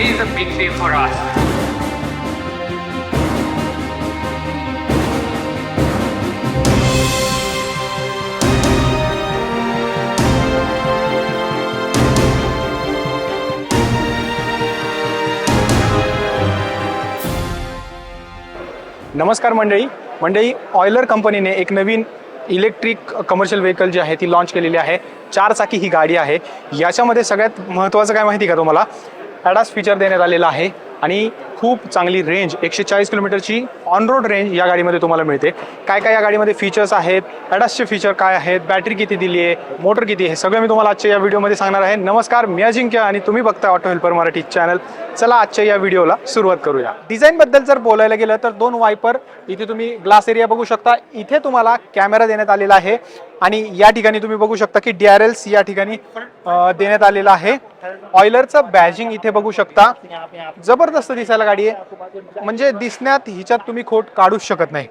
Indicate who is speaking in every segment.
Speaker 1: today is a big day for us.
Speaker 2: नमस्कार मंडळी. मंडळी ऑयलर कंपनीने एक नवीन इलेक्ट्रिक कमर्शियल व्हेकल जी आहे ती लॉन्च केलेली आहे. चार चाकी ही गाडी आहे. याच्यामध्ये सगळ्यात महत्त्वाचं काय माहिती का तुम्हाला? ॲडास फीचर देण्यात आलेला आहे. आणि खूप चांगली रेंज एकशे चाळीस किलोमीटरची ऑन रोड रेंज या गाडीमध्ये तुम्हाला मिळते. काय काय या गाडीमध्ये फीचर्स आहेत? ॲडासचे फीचर काय आहेत? बॅटरी किती दिली आहे? मोटर किती आहे? सगळं मी तुम्हाला आजच्या या व्हिडिओमध्ये सांगणार आहे. नमस्कार मी अजिंक्य आणि तुम्ही बघता ऑटो हेल्पर मराठी चॅनल चला आजच्या या व्हिडिओला सुरुवात करूया. डिझाईनबद्दल जर बोलायला गेलं तर दोन वायपर इथे तुम्ही ग्लास एरिया बघू शकता. इथे तुम्हाला कॅमेरा देण्यात आलेला आहे. आणि या ठिकाणी तुम्ही बघू शकता की डी आर एल्स या ठिकाणी देण्यात आलेला आहे. ऑयलरचं बॅजिंग इथे बघू शकता. जबरदस्त दिसायला गाडी आहे. म्हणजे दिसण्यात हिच्यात तुम्ही खोट काढूच शकत नाही.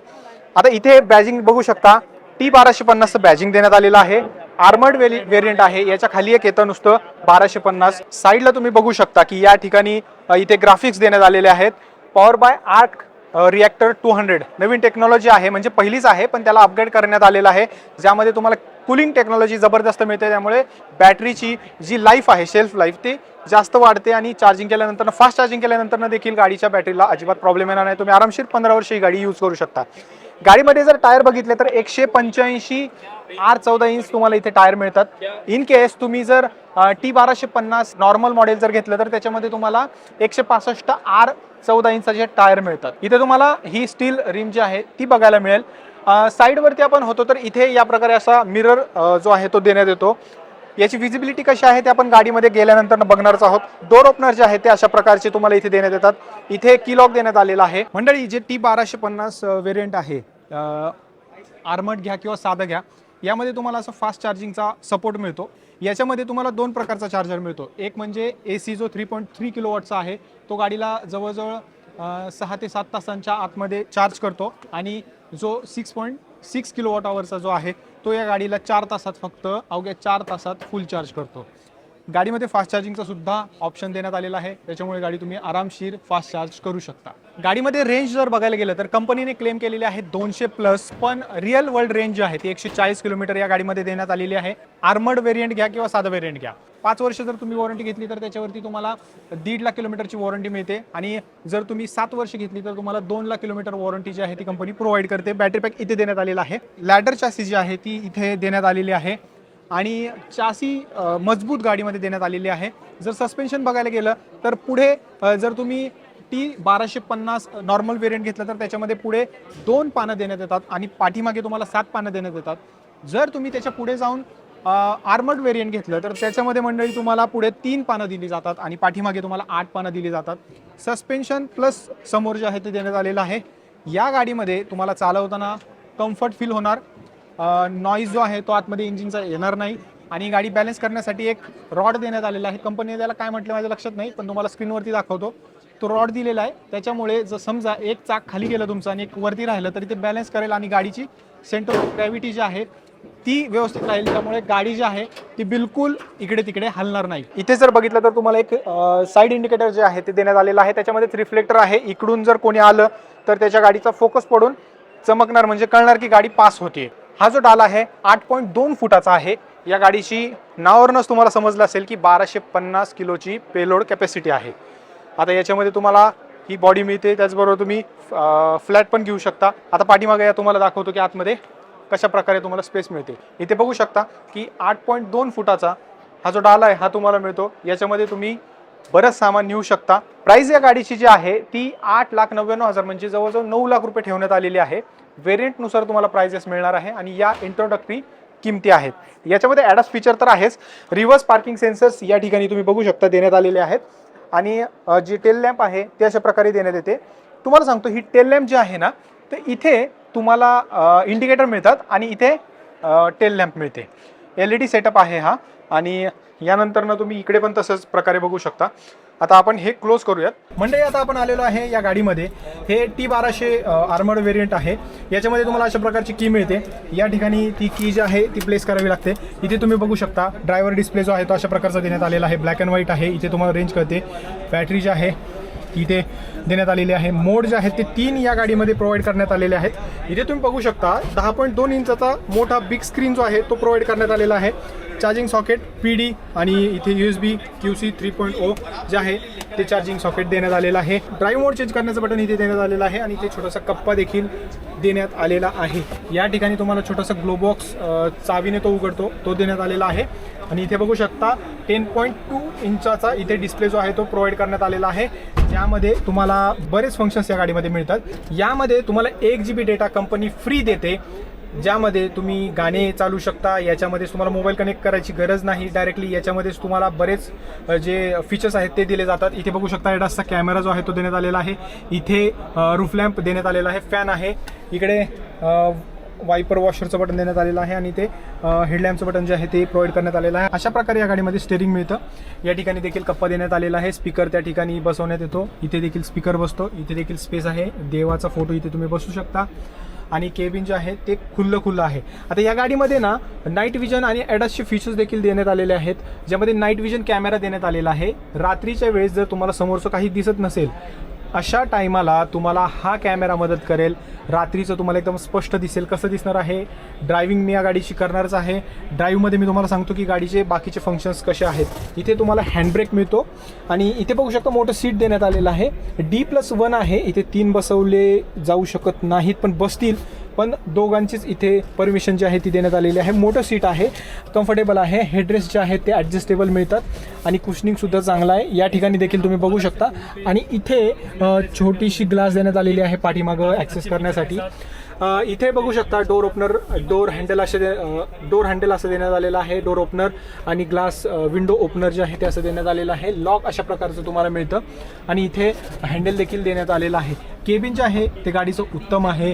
Speaker 2: आता इथे बॅजिंग बघू शकता. टी बाराशे पन्नासचं बॅजिंग देण्यात आलेलं आहे. आर्मर्ड वेरियंट आहे. याच्या खाली एक येतं नुसतं बाराशे पन्नास. साईडला तुम्ही बघू शकता की या ठिकाणी इथे ग्राफिक्स देण्यात आलेले आहेत. Power by arc reactor two hundred Naveen technology आहे म्हणजे पहिलीच आहे पण त्याला अपग्रेड करण्यात आलेलं आहे. ज्यामध्ये तुम्हाला कुलिंग टेक्नॉलॉजी जबरदस्त मिळते त्यामुळे बॅटरीची जी लाईफ आहे शेल्फ लाईफ ती जास्त वाढते आणि चार्जिंग केल्यानंतर फास्ट चार्जिंग केल्यानंतर देखील गाडीच्या बॅटरीला अजिबात प्रॉब्लेम येणार नाही. तुम्ही आरामशीर पंधरा वर्ष ही गाडी यूज करू शकता. गाडीमध्ये जर टायर बघितले तर एकशे पंच्याऐंशी आर चौदा इंच तुम्हाला इथे टायर मिळतात. इन केस तुम्ही जर टी बाराशे पन्नास नॉर्मल मॉडेल जर घेतलं तर त्याच्यामध्ये तुम्हाला एकशे पासष्ट आर चौदा इंचाचे टायर मिळतात. इथे तुम्हाला ही स्टील रिम जी आहे ती बघायला मिळेल. साईडवरती आपण होतो तर इथे या प्रकारे असा मिरर जो आहे तो देण्यात येतो. याची विजिबिलिटी कशी आहे ते आपण गाडीमध्ये गेल्यानंतर बघणारच आहोत. डोर ओपनर जे आहे ते अशा प्रकारचे तुम्हाला इथे देण्यात येतात. इथे की लॉक देण्यात आलेला आहे. मंडळी जे टी बाराशे पन्नास व्हेरियंट आहे आर्मड घ्या किंवा साधं घ्या यामध्ये तुम्हाला असं फास्ट चार्जिंगचा सपोर्ट मिळतो. याच्यामध्ये तुम्हाला दोन प्रकारचा चार्जर मिळतो. एक म्हणजे ए सी जो थ्री पॉईंट थ्री किलोवॉटचा आहे तो गाडीला जवळजवळ सहा ते सात तासांच्या आतमध्ये चार्ज करतो आणि जो six point six kilowatt आवरचा जो आहे तो या गाडीला चार तासात फक्त अवघ्या चार तासात फुल चार्ज करतो. गाडीमध्ये फास्ट चार्जिंगचा सुद्धा ऑप्शन देण्यात आलेला आहे. त्याच्यामुळे गाडी तुम्ही आरामशीर फास्ट चार्ज करू शकता. गाडीमध्ये रेंज जर बघायला गेलं तर कंपनीने क्लेम केलेली आहे दोनशे प्लस पण रिअल वर्ल्ड रेंज जी आहे ती एकशे चाळीस किलोमीटर या गाडीमध्ये देण्यात आलेली आहे. आर्मर्ड व्हेरियंट घ्या किंवा साधा व्हेरियंट घ्या. पाच वर्ष जर तुम्ही वॉरंटी घेतली तर त्याच्यावरती तुम्हाला दीड लाख किलोमीटरची वॉरंटी मिळते. आणि जर तुम्ही सात वर्ष घेतली तर तुम्हाला दोन लाख किलोमीटर वॉरंटी जी आहे ती कंपनी प्रोव्हाइड करते. बॅटरी पॅक इथे देण्यात आलेला आहे. लॅडर चासी जी आहे ती इथे देण्यात आलेली आहे. आणि चासी मजबूत गाडीमध्ये देण्यात आलेली आहे. जर सस्पेन्शन बघायला गेलं तर पुढे जर तुम्ही टी बाराशे पन्नास नॉर्मल वेरियंट घेतलं तर त्याच्यामध्ये पुढे दोन पानं देण्यात येतात आणि पाठीमागे तुम्हाला सात पानं देण्यात येतात. जर तुम्ही त्याच्या पुढे जाऊन आर्मर्ड व्हेरियंट घेतलं तर त्याच्यामध्ये मंडळी तुम्हाला पुढे तीन पानं दिली जातात आणि पाठीमागे तुम्हाला आठ पानं दिली जातात. सस्पेन्शन प्लस समोर जे आहे ते देण्यात आलेलं आहे. या गाडीमध्ये तुम्हाला चालवताना कम्फर्ट फील होणार. नॉईज जो आहे तो आतमध्ये इंजिनचा येणार नाही. आणि गाडी बॅलन्स करण्यासाठी एक रॉड देण्यात आलेला आहे. कंपनीने त्याला काय म्हटलं माझ्या लक्षात नाही पण तुम्हाला स्क्रीनवरती दाखवतो. तो रॉड दिलेला आहे. त्याच्यामुळे जर समजा एक चाक खाली गेलं तुमचं आणि एक वरती राहिलं तरी ते बॅलन्स करेल आणि गाडीची सेंटर ऑफ ग्रॅव्हिटी जी आहे ती व्यवस्थित राहील त्यामुळे गाडी जी आहे ती बिलकुल इकडे तिकडे हलणार नाही. इथे जर बघितलं तर तुम्हाला एक साईड इंडिकेटर जे आहे ते देण्यात आलेलं आहे. त्याच्यामध्ये रिफ्लेक्टर आहे. इकडून जर कोणी आलं तर त्याच्या गाडीचा फोकस पडून चमकणार म्हणजे कळणार की गाडी पास होते हा जो डाल आहे आठ पॉईंट दोन फुटाचा आहे. या गाडीची नावावरूनच तुम्हाला समजलं असेल की बाराशे पन्नास किलोची पेलोड कॅपॅसिटी आहे. आता याच्यामध्ये तुम्हाला ही बॉडी मिळते. त्याचबरोबर तुम्ही फ्लॅट पण घेऊ शकता. आता पाठीमागे या तुम्हाला दाखवतो की आतमध्ये कशा प्रकारे तुम्हाला स्पेस मिळते. इथे बघू शकता की आठ पॉईंट दोन फुटाचा हा जो डाल आहे हा तुम्हाला मिळतो. याच्यामध्ये तुम्ही बरंच सामान नेऊ शकता. प्राइस या गाडीची जी आहे ती आठ लाख नव्याण्णव हजार म्हणजे जवळजवळ नऊ लाख रुपये ठेवण्यात आलेली आहे. व्हेरियंटनुसार तुम्हाला प्राइजेस मिळणार आहे आणि या इंट्रोडक्टरी किमती आहेत. याच्यामध्ये ॲडस फीचर तर आहेच. रिव्हर्स पार्किंग सेन्सर्स या ठिकाणी तुम्ही बघू शकता देण्यात आलेले आहेत. आणि जी टेल लॅम्प आहे ते अशा प्रकारे देण्यात येते. तुम्हाला सांगतो ही टेल लॅम्प जी आहे ना तर इथे तुम्हाला इंडिकेटर मिळतात आणि इथे टेल लॅम्प मिळते. एल ई डी सेटअप आहे हा. आणि यानंतर ना तुम्ही इकडे पण तसंच प्रकारे बघू शकता. आता आपण हे क्लोज करूयात. म्हणजे आता आपण आलेलो आहे या गाडीमध्ये. हे टी बाराशे आर्मर्ड वेरियंट आहे. याच्यामध्ये तुम्हाला अशा प्रकारची की मिळते. या ठिकाणी ती की जी आहे ती प्लेस करावी लागते. इथे तुम्ही बघू शकता ड्रायव्हर डिस्प्ले जो आहे तो अशा प्रकारचा देण्यात आलेला आहे. ब्लॅक अँड व्हाईट आहे. इथे तुम्हाला रेंज कळते. बॅटरी जी आहे इथे देण्यात आलेले आहे. मोड जे आहेत ते तीन या गाडीमध्ये प्रोव्हाइड करण्यात आलेले आहेत. इथे तुम्ही बघू शकता दहा पॉईंट दोन इंचाचा मोठा बिग स्क्रीन जो आहे तो प्रोव्हाइड करण्यात आलेला आहे. चार्जिंग सॉकेट पी डी आणि इथे U S B Q C three point O जे आहे ते चार्जिंग सॉकेट देण्यात आलेलं आहे. ड्राईव्ह मोड चेंज करण्याचं बटन इथे देण्यात आलेलं आहे आणि इथे छोटासा कप्पा देखील देण्यात आलेला आहे. या ठिकाणी तुम्हाला छोटासा ग्लोबॉक्स चावीने तो उघडतो तो देण्यात आलेला आहे. आणि इथे बघू शकता टेन पॉईंट टू इंचाचा इथे डिस्प्ले जो आहे तो प्रोव्हाइड करण्यात आलेला आहे. ज्यामध्ये तुम्हाला बरेच फंक्शन्स या गाडीमध्ये मिळतात. यामध्ये तुम्हाला एक G B data company free देते. ज्यामध्ये तुम्ही गाणे चालू शकता याच्यामध्येच तुम्हाला मोबाईल कनेक्ट करायची गरज नाही. डायरेक्टली याच्यामध्येच तुम्हाला बरेच जे फीचर्स आहेत ते दिले जातात. इथे बघू शकता एडासचा कॅमेरा जो आहे तो देण्यात आलेला आहे. इथे रूफ लॅम्प देण्यात आलेला आहे. फॅन आहे. इकडे वायपर वॉशरचं बटन देण्यात आलेलं आहे आणि ते हेडलॅम्पचं बटन जे आहे ते प्रोव्हाइड करण्यात आलेलं आहे. अशा प्रकारे या गाडीमध्ये स्टेरिंग मिळतं. या ठिकाणी देखील कप्पा देण्यात आलेला आहे. स्पीकर त्या ठिकाणी बसवण्यात येतो. इथे देखील स्पीकर बसतो. इथे देखील स्पेस आहे. देवाचा फोटो इथे तुम्ही बसू शकता. आणि केबिन जे आहे ते खुल्लं खुल्लं आहे. आता या गाडीमध्ये ना नाईट विजन आणि ॲडसचे फीचर्स देखील देण्यात आलेले आहेत. ज्यामध्ये नाईट विजन कॅमेरा देण्यात आलेला आहे. रात्रीच्या वेळेस जर तुम्हाला समोरचं काही दिसत नसेल अशा टायमाला तुम्हाला हा कॅमेरा मदत करेल. रात्रीचं तुम्हाला एकदम स्पष्ट दिसेल कसं दिसणार आहे. ड्रायव्हिंग मी या गाडीची करणारच आहे. ड्राईव्हमध्ये मी तुम्हाला सांगतो की गाडीचे बाकीचे फंक्शन्स कसे आहेत. इथे तुम्हाला हँडब्रेक मिळतो. आणि इथे बघू शकता मोठं सीट देण्यात आलेलं आहे. डी प्लस वन आहे. इथे तीन बसवले जाऊ शकत नाहीत पण बसतील. पण दोघांचीच इथे परमिशन जी आहे ती देण्यात आलेली आहे. मोठं सीट आहे कम्फर्टेबल आहे हेडरेस्ट जे आहेत ते ॲडजस्टेबल मिळतात आणि कुशनिंगसुद्धा चांगलं आहे. या ठिकाणी देखील तुम्ही बघू शकता. आणि इथे छोटीशी ग्लास देण्यात आलेली आहे पाठीमागं ॲक्सेस करण्यासाठी. इथे बघू शकता डोर ओपनर डोर हँडल असे डोर हँडल असं देण्यात आलेलं आहे. डोर ओपनर आणि ग्लास विंडो ओपनर जे आहे ते असं देण्यात आलेलं आहे. लॉक अशा प्रकारचं तुम्हाला मिळतं. आणि इथे हँडल देखील देण्यात आलेलं आहे. केबिन जे आहे ते गाडीचं उत्तम आहे.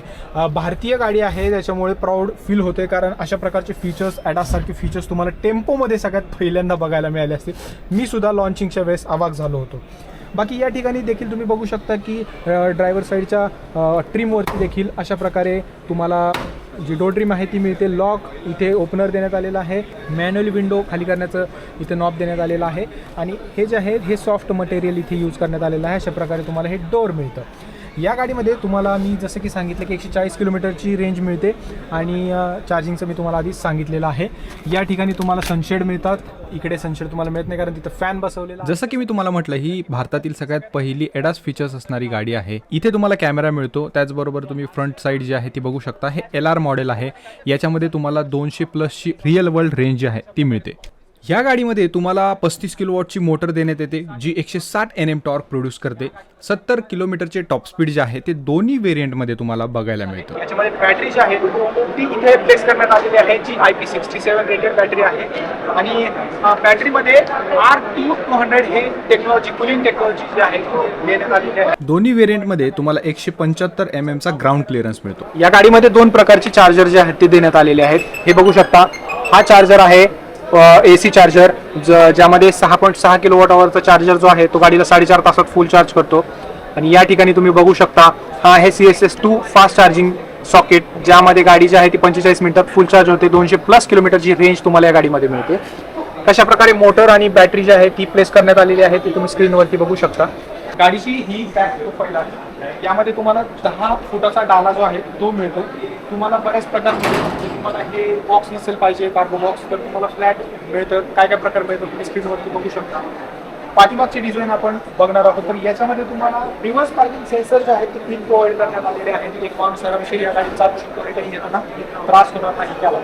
Speaker 2: भारतीय गाडी आहे त्याच्यामुळे प्राऊड फील होते कारण अशा प्रकारचे फीचर्स ॲडासारखे फीचर्स तुम्हाला टेम्पोमध्ये सगळ्यात पहिल्यांदा बघायला मिळाले असतील. मी सुद्धा लॉन्चिंगच्या वेळेस आवाक झालो होतो. बाकी या ठिकाणी देखील तुम्ही बघू शकता की ड्रायव्हर साईडच्या ट्रीमवरती देखील अशा प्रकारे तुम्हाला जी डोर ड्रीम आहे ती मिळते. लॉक इथे ओपनर देण्यात आलेलं आहे. मॅन्युअल विंडो खाली करण्याचं इथे नॉब देण्यात आलेलं आहे. आणि हे जे आहे हे सॉफ्ट मटेरियल इथे यूज करण्यात आलेलं आहे. अशा प्रकारे तुम्हाला हे डोर मिळतं. या गाडीमध्ये तुम्हाला मी जसं की सांगितलं की एकशे चाळीस किलोमीटरची रेंज मिळते आणि चार्जिंगचं मी तुम्हाला आधीच सांगितलेलं आहे. या ठिकाणी तुम्हाला सनशेड मिळतात. इकडे सनशेड तुम्हाला मिळत नाही कारण तिथं फॅन बसवलेला
Speaker 1: जसं की मी तुम्हाला म्हटलं ही भारतातील सगळ्यात पहिली एडास फीचर्स असणारी गाडी आहे. इथे तुम्हाला कॅमेरा मिळतो. त्याचबरोबर तुम्ही फ्रंट साईड जी आहे ती बघू शकता. हे एल आर मॉडेल आहे. याच्यामध्ये तुम्हाला दोनशे प्लसची रिअल वर्ल्ड रेंज जी आहे ती मिळते. या गाडीमध्ये तुम्हाला पस्तीस किलोवॉटची मोटर देण्यात येते जी एकशे साठ एन एम टॉर्क प्रोड्यूस करते. सत्तर किलोमीटरचे टॉप स्पीड जे आहे ते दोन्ही व्हेरियंटमध्ये तुम्हाला बघायला मिळतं.
Speaker 2: याच्यामध्ये बॅटरी जी आहे ती इथे प्लेस करण्यात आलेली आहे जी I P sixty seven rated battery आहे. आणि बॅटरीमध्ये आर टू टू हंड्रेड हे टेक्नॉलॉजी कुलिंग टेक्नॉलॉजी जी आहे ती देण्यात आलेली आहे.
Speaker 1: दोन्ही व्हेरियंटमध्ये तुम्हाला एकशे पंच्याहत्तर एम एमचा ग्राउंड क्लिअरन्स मिळतो.
Speaker 2: या गाडीमध्ये दोन प्रकारचे चार्जर जे आहेत ते देण्यात आलेले आहेत. हे बघू शकता हा चार्जर आहे ए सी चार्जर ज ज्यामध्ये सहा पॉईंट सहा किलो वॉट आवरचा चार्जर जो आहे तो गाडीला साडेचार तासात फुल चार्ज करतो. आणि या ठिकाणी तुम्ही बघू शकता हा आहे C S S two fast charging socket ज्यामध्ये गाडी जी आहे ती पंचेचाळीस मिनिटात फुल चार्ज होते. दोनशे प्लस किलोमीटरची रेंज तुम्हाला या गाडीमध्ये मिळते. कशा प्रकारे मोटर आणि बॅटरी जी आहे ती प्लेस करण्यात आलेली आहे ती तुम्ही स्क्रीनवरती बघू शकता. गाडीची ही बॅक प्रोफाईल आहे यामध्ये तुम्हाला दहा फुटाचा डाला जो आहे तो मिळतो. तुम्हाला बऱ्याच प्रकार तुम्हाला हे बॉक्स नसेल पाहिजे कार्गो बॉक्स तर तुम्हाला फ्लॅट मिळतं. काय काय प्रकार मिळतो तुम्ही स्क्रीनवरती बघू शकता. पाठीमागचे डिझाईन आपण बघणार आहोत. तर याच्यामध्ये तुम्हाला रिव्हर्स पार्किंग सेन्सर जे आहेत ते तीन प्रोव्हाइड करण्यात आलेले आहेत. एक माणूस आरामशीर या गाडी चालू शकतो रिटर्न येताना त्रास होणार नाही त्याला.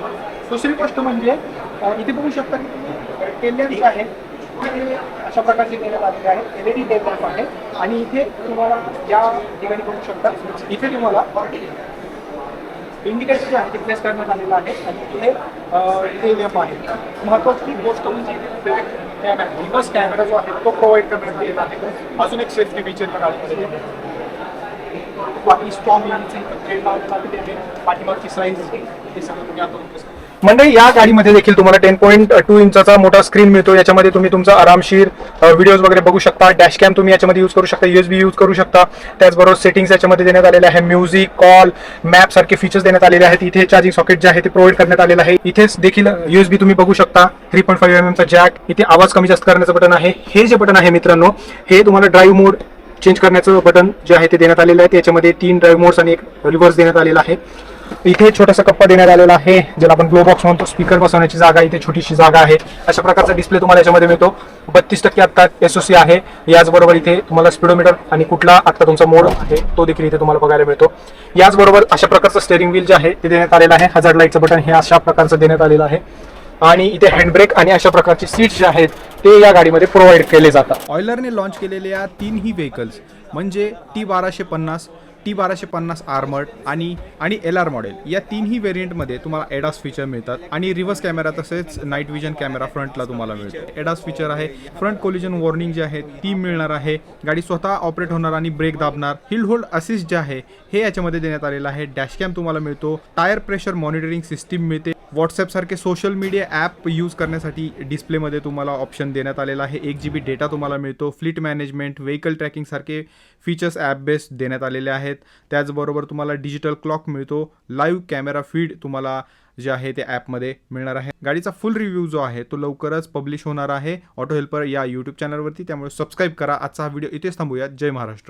Speaker 2: दुसरी गोष्ट म्हणजे इथे बघू शकता की तुम्ही टेल जे आहे ते अशा प्रकारचे देण्यात आलेले आहेत. एल ई डी आहे. आणि इथे तुम्हाला या ठिकाणी बघू शकता. इथे तुम्हाला इंडिकेटर जे आहे ते प्लेस करण्यात आलेलं आहे आणि इथे अं, इथे आहे महत्वाची गोष्ट म्हणजे रिवर्स कॅमेरा जो आहे तो प्रोव्हाइड करण्यात आलेला आहे अजून एक सेफ्टी फीचर या आहे बाकी स्टॉप पाठीमागची साईज हे सगळं तुम्ही आता. म्हणजे या गाडीमध्ये देखील तुम्हाला टेन पॉईंट टू इंचा मोठा स्क्रीन मिळतो याच्यामध्ये तुम्ही तुमचा आरामशीर व्हिडिओज वगैरे बघू शकता. डॅश कॅम तुम्ही याच्यामध्ये यूज करू शकता. युएसबी यूज करू शकता. त्याचबरोबर सेटिंग्स याच्यामध्ये देण्यात आलेले आहे. म्युझिक कॉल मॅप सारखे फीचर्स देण्यात आलेले आहेत. इथे चार्जिंग सॉकेट जे आहे ते प्रोव्हाइड करण्यात आलेलं आहे. इथेच देखील युएसबी तुम्ही बघू शकता. थ्री पॉईंट फाईव्ह एम एमचा जॅक इथे आवाज कमी जास्त करण्याचं बटन आहे. हे जे बटन आहे मित्रांनो हे तुम्हाला ड्राईव्ह मोड चेंज करण्याचं बटन जे आहे ते देण्यात आलेलं आहे. त्याच्यामध्ये तीन ड्राईव्ह मोड्स आणि एक रिव्हर्स देण्यात आलेला आहे. इथे छोटासा कप्पा देण्यात आलेला आहे. ज्याला आपण ग्लो बॉक्स म्हणतो. स्पीकर बसवण्याची जागा इथे छोटीशी जागा आहे. अशा प्रकारचा डिस्प्ले तुम्हाला याच्यामध्ये मिळतो. बत्तीस टक्के आत्ता एसओसी आहे. याचबरोबर इथे तुम्हाला स्पीडोमीटर आणि कुठला आत्ता तुमचा मोड आहे तो देखील इथे तुम्हाला बघायला मिळतो. याचबरोबर अशा प्रकारचं स्टेअरिंग व्हील जे आहे ते देण्यात आलेलं आहे. हजार लाईटचं बटन हे अशा प्रकारचं देण्यात आलेलं आहे. आणि इथे हँडब्रेक आणि अशा प्रकारचे सीट्स जे आहेत ते या गाडीमध्ये प्रोव्हाइड केले जातात.
Speaker 1: ऑयलरने लॉन्च केलेल्या तीनही व्हेकल्स म्हणजे टी बाराशे पन्नास टी बाराशे पन्नास आर्मर्ड आणि आणि एल आर मॉडेल या तीनही व्हेरियंटमध्ये तुम्हाला एडास फीचर मिळतात. आणि रिव्हर्स कॅमेरा तसेच नाईट विजन कॅमेरा फ्रंटला तुम्हाला मिळतो. एडास फीचर आहे. फ्रंट कोलिजन वॉर्निंग जे आहे ती मिळणार आहे. गाडी स्वतः ऑपरेट होणार आणि ब्रेक दाबणार. हिल होल्ड असिस्ट जे आहे हे याच्यामध्ये देण्यात आलेलं आहे. डॅश कॅम तुम्हाला मिळतो. टायर प्रेशर मॉनिटरिंग सिस्टीम मिळते. व्हॉट्सॲपसारखे सोशल मीडिया ॲप यूज करण्यासाठी डिस्प्लेमध्ये तुम्हाला ऑप्शन देण्यात आलेला आहे. एक जी बी डेटा तुम्हाला मिळतो. फ्लीट मॅनेजमेंट व्हेकल ट्रॅकिंगसारखे फीचर्स ॲप बेस्ड देण्यात आलेले आहेत. त्याचबरोबर तुम्हाला डिजिटल क्लॉक मिळतो. लाईव्ह कॅमेरा फीड तुम्हाला जे आहे ते ॲपमध्ये मिळणार आहे. गाडीचा फुल रिव्ह्यू जो आहे तो लवकरच पब्लिश होणार आहे. ऑटो हेल्पर या यूट्यूब चॅनलवरती. त्यामुळे सबस्क्राईब करा. आजचा हा व्हिडिओ इथेच थांबूया जय महाराष्ट्र.